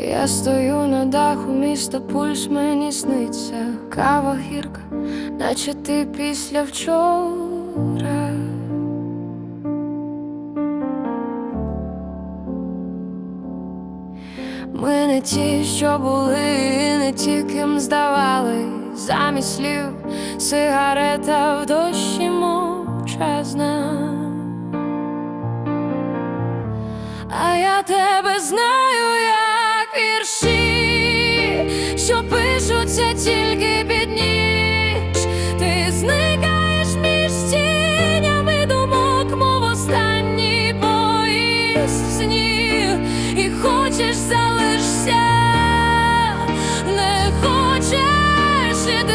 Я стою на даху міста, пульс мені сниться, кава гірка, наче ти після вчора. Ми не ті, що були, не ті, ким здавали, замість слів сигарета в дощі мовчазна. А я тебе знаю, і хочеш залишся, не хочеш іди,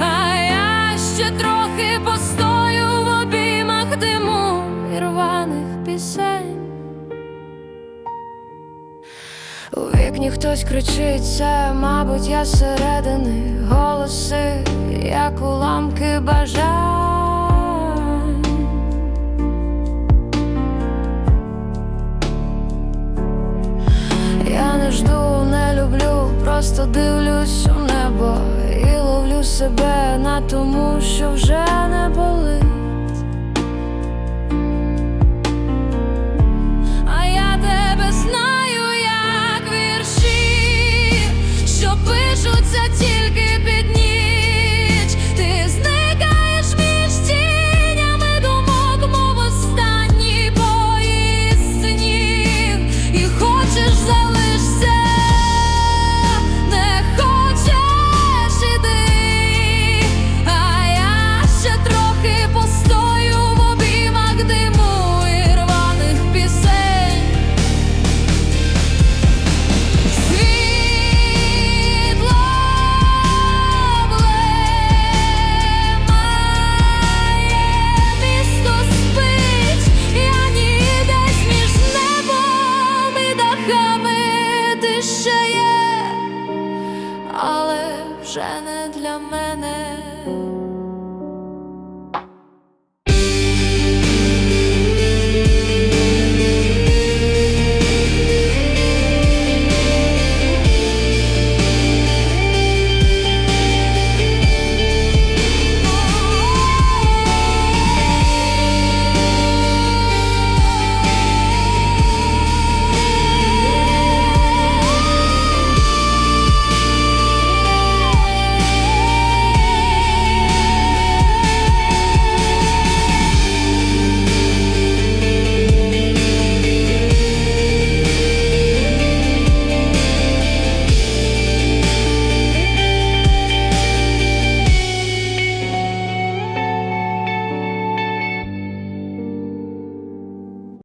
а я ще трохи постою в обіймах диму і рваних пісень. У вікні хтось кричить, це, мабуть, я зсередини голоси, як уламки бажань. Просто дивлюсь у небо і ловлю себе на тому, що вже не болить. вже не для мене.